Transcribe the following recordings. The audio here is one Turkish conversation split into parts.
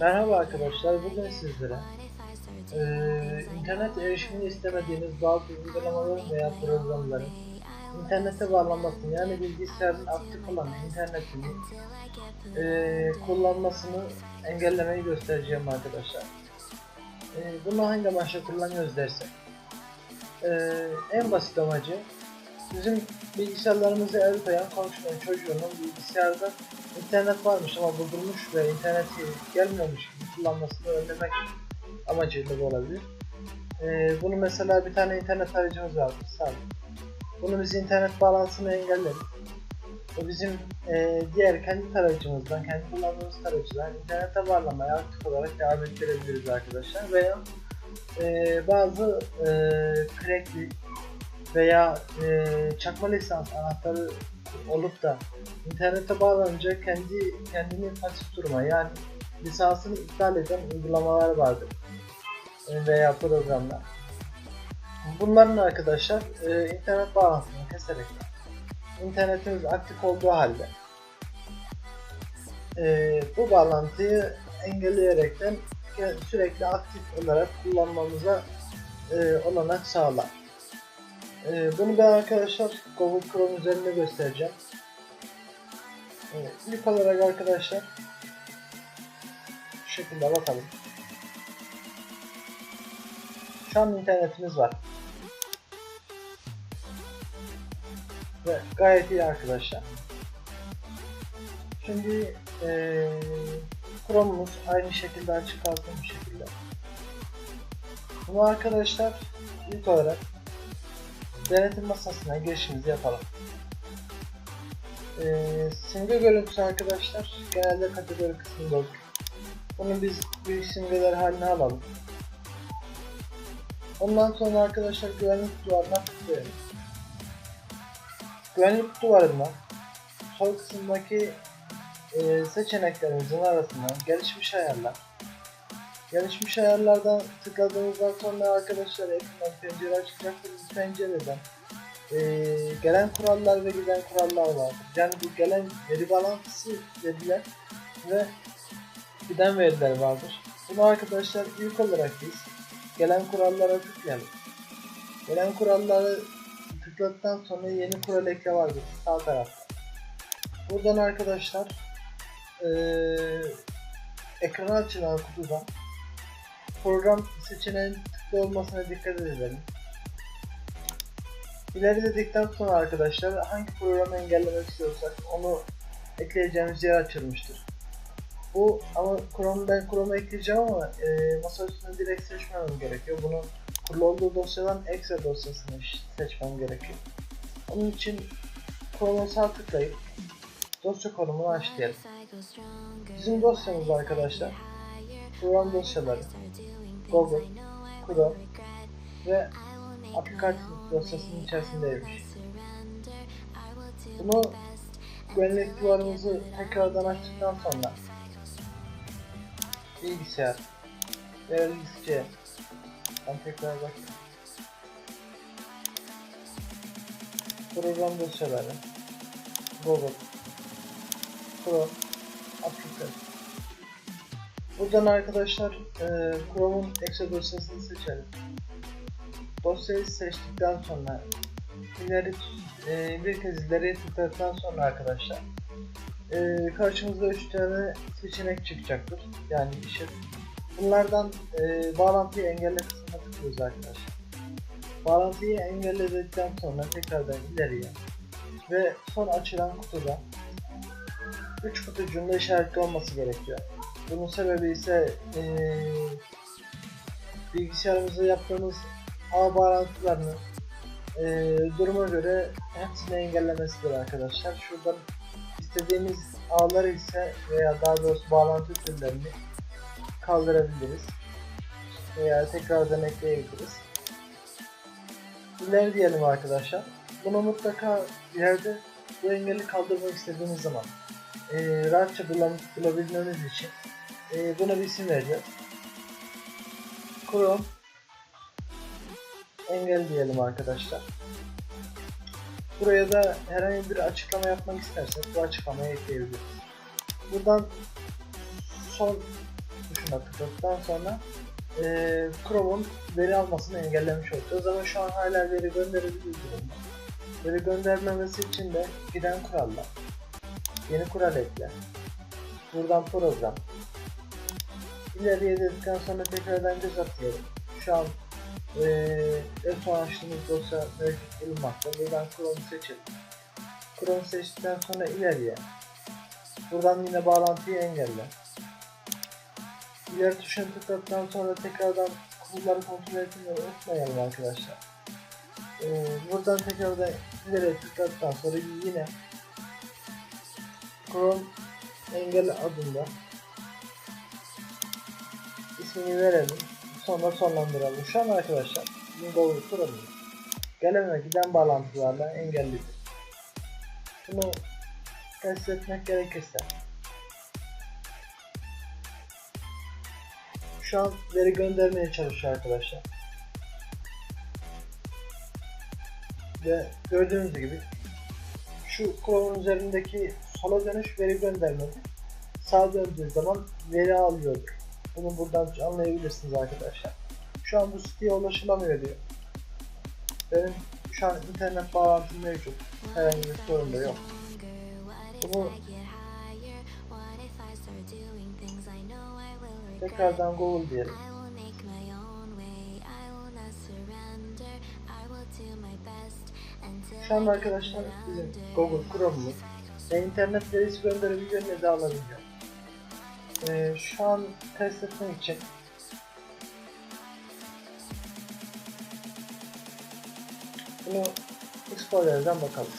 Merhaba arkadaşlar, bugün sizlere eee, internet erişimini istemediğiniz bazı uygulamaların veya programların internete bağlanmasını yani bilgisayarın aktif olan internetini eee, kullanmasını engellemeyi göstereceğim arkadaşlar. Eee, bunu hangi amaçla kullanıyoruz dersek eee, en basit amacı bizim bilgisayarlarımızı el koyan komşunun çocuğunun bilgisayarda internet varmış ama bozulmuş ve interneti gelmiyormuş gibi kullanmasını önlemek amacıyla bu olabilir. Ee, bunu mesela bir tane internet arayıcımız var. Sadece. Bunu biz internet bağlantısını engelleriz. O bizim e, diğer kendi tarayıcımızdan, kendi kullandığımız tarayıcıdan internete bağlanmaya aktif olarak devam ettirebiliriz arkadaşlar. Veya e, bazı e, crackli veya e, çakma lisans anahtarı olup da internete bağlanınca kendi kendini pasif durma yani lisansını iptal eden uygulamalar vardır E, veya programlar. Bunların arkadaşlar e, internet bağlantısını keserek internetimiz aktif olduğu halde e, bu bağlantıyı engelleyerekten sürekli aktif olarak kullanmamıza e, olanak sağlar. E, bunu ben arkadaşlar Google Chrome üzerinde göstereceğim. Evet, ilk olarak arkadaşlar şu şekilde bakalım. Şu an internetimiz var. Ve gayet iyi arkadaşlar. Şimdi eee Chrome'umuz aynı şekilde açık kalsın bir şekilde. Bunu arkadaşlar ilk olarak denetim masasına girişimizi yapalım. Ee, simge görüntüsü arkadaşlar genelde kategori kısmında olur. Bunu biz büyük simgeler haline alalım. Ondan sonra arkadaşlar güvenlik duvarına tıklayalım. Güvenlik duvarında sol kısımdaki e, seçeneklerimizin arasından gelişmiş ayarlar. Gelişmiş ayarlardan tıkladığımızdan sonra arkadaşlar ekran pencere açacaktır. Pencereden e, gelen kurallar ve giden kurallar var. Yani bu gelen veri bağlantısı veriler ve giden veriler vardır. Bunu arkadaşlar ilk olarak biz gelen kurallara tıklayalım. Gelen kuralları tıkladıktan sonra yeni kural ekle vardır sağ tarafta. Buradan arkadaşlar eee ekrana açılan kutudan program seçeneğinin tıklı olmasına dikkat edelim. İleri dedikten sonra arkadaşlar hangi programı engellemek istiyorsak onu ekleyeceğimiz yer açılmıştır. Bu ama Chrome'u ben Chrome'u ekleyeceğim ama e, masa üstünde direkt seçmemem gerekiyor. Bunun kurulu dosyadan exe dosyasını seçmem gerekiyor. Onun için Chrome'a sağ tıklayıp dosya konumunu aç diyelim. Bizim dosyamız arkadaşlar program dosyaları Google, Chrome ve aplikasyon dosyasının içerisindeymiş. Bunu güvenlik duvarımızı tekrardan açtıktan sonra bilgisayar veya listeye ben tekrar bakayım. Program dosyaları Google Chrome aplikasyon Buradan arkadaşlar e, Chrome'un exe dosyasını seçelim. Dosyayı seçtikten sonra ileri e, bir kez ileri tıkladıktan sonra arkadaşlar e, karşımızda 3 tane seçenek çıkacaktır. Yani işe bunlardan e, bağlantıyı engelle kısmına tıklıyoruz arkadaşlar. Bağlantıyı engelledikten sonra tekrardan ileriye ve son açılan kutuda 3 kutucuğunda işaretli olması gerekiyor. Bunun sebebi ise eee bilgisayarımızda yaptığımız ağ bağlantılarını eee, duruma göre hepsini engellemesidir arkadaşlar. Şuradan istediğimiz ağları ise veya daha doğrusu bağlantı türlerini kaldırabiliriz. Veya tekrardan ekleyebiliriz. İleri diyelim arkadaşlar. Bunu mutlaka ileride bu engeli kaldırmak istediğimiz zaman eee rahatça bulabilmemiz için e, buna bir isim vereceğiz. Chrome engel diyelim arkadaşlar. Buraya da herhangi bir açıklama yapmak istersek bu açıklamayı ekleyebiliriz. Buradan son tıkladıktan sonra eee Chrome'un veri almasını engellemiş olacağız ama şu an hala veri gönderebilir durumda. Veri göndermemesi için de giden kurallar. Yeni kural ekle. Buradan program. İleriye dedikten sonra tekrardan göz atıyorum. Şu an eee açtığımız dosya mevcut bulunmakta. Buradan Chrome'u seçelim. Chrome seçtikten sonra ileriye. Buradan yine bağlantıyı engelle. İleri tuşuna tıkladıktan sonra tekrardan kurulları kontrol etmeyi unutmayalım arkadaşlar. Ee, buradan tekrardan ileriye tıkladıktan sonra yine Chrome engel adında ismini verelim. Sonra sonlandıralım. Şu an arkadaşlar Google Chrome'umuz gelen ve giden bağlantılarla engellidir. Bunu test etmek gerekirse şu an veri göndermeye çalışıyor arkadaşlar. Ve gördüğünüz gibi şu Chrome'un üzerindeki sola dönüş veri göndermedi. Sağa döndüğü zaman veri alıyor. Bunu buradan anlayabilirsiniz arkadaşlar. Şu an bu siteye ulaşılamıyor diyor. Benim şu an internet bağlantım mevcut. Herhangi bir sorun da yok. Bunu tekrardan Google diyelim. Şu anda arkadaşlar bizim Google Chrome'umuz ve internet verisi gönderebiliyor ne de alabiliyor. Ee, şu an test etmek için bunu Explorer'dan bakalım.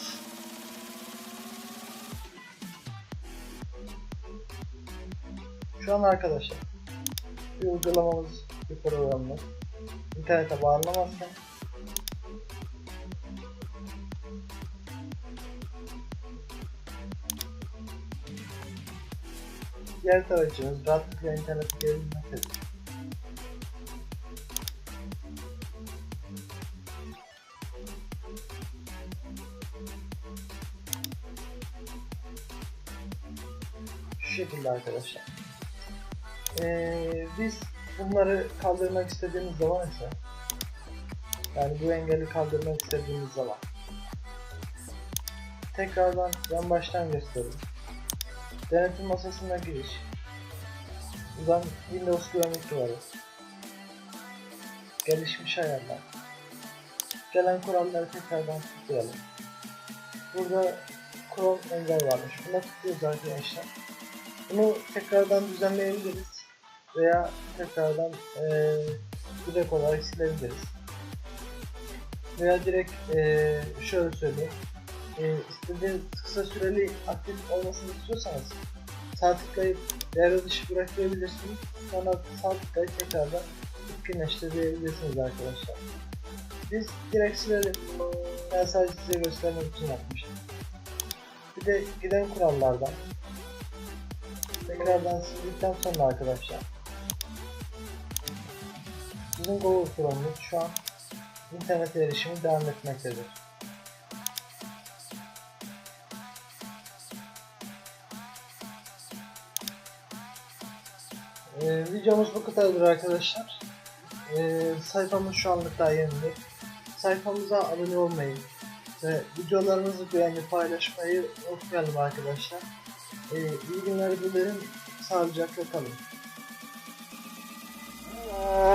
Şu an arkadaşlar bir uygulamamız bir programımız internete bağlanamazken diğer tarayıcımız rahatlıkla internete girebilmektedir. Şu şekilde arkadaşlar. Ee, biz bunları kaldırmak istediğimiz zaman ise yani bu engeli kaldırmak istediğimiz zaman tekrardan ben baştan göstereyim. Denetim masasına giriş. Buradan Windows güvenlik duvarı. Gelişmiş ayarlar. Gelen kuralları tekrardan tıklayalım. Burada Chrome engel varmış. Buna tıklıyoruz arkadaşlar. Bunu tekrardan düzenleyebiliriz. Veya tekrardan ee, direkt olarak silebiliriz. Veya direkt ee, şöyle söyleyeyim e, istediğiniz kısa süreli aktif olmasını istiyorsanız sağ tıklayıp devre dışı bırakabilirsiniz. Sonra sağ tıklayıp tekrardan etkinleştirebilirsiniz arkadaşlar. Biz direkt silelim. Ben sadece size göstermek için yapmıştım. Bir de giden kurallardan tekrardan sildikten sonra arkadaşlar bizim Google Chrome'umuz şu an internet erişimi devam etmektedir. Ee, videomuz bu kadardır arkadaşlar. Ee, sayfamız şu anlık daha yeni. Sayfamıza abone olmayı ve videolarımızı beğenip paylaşmayı unutmayalım arkadaşlar. Ee, iyi günler dilerim. Sağlıcakla kalın. What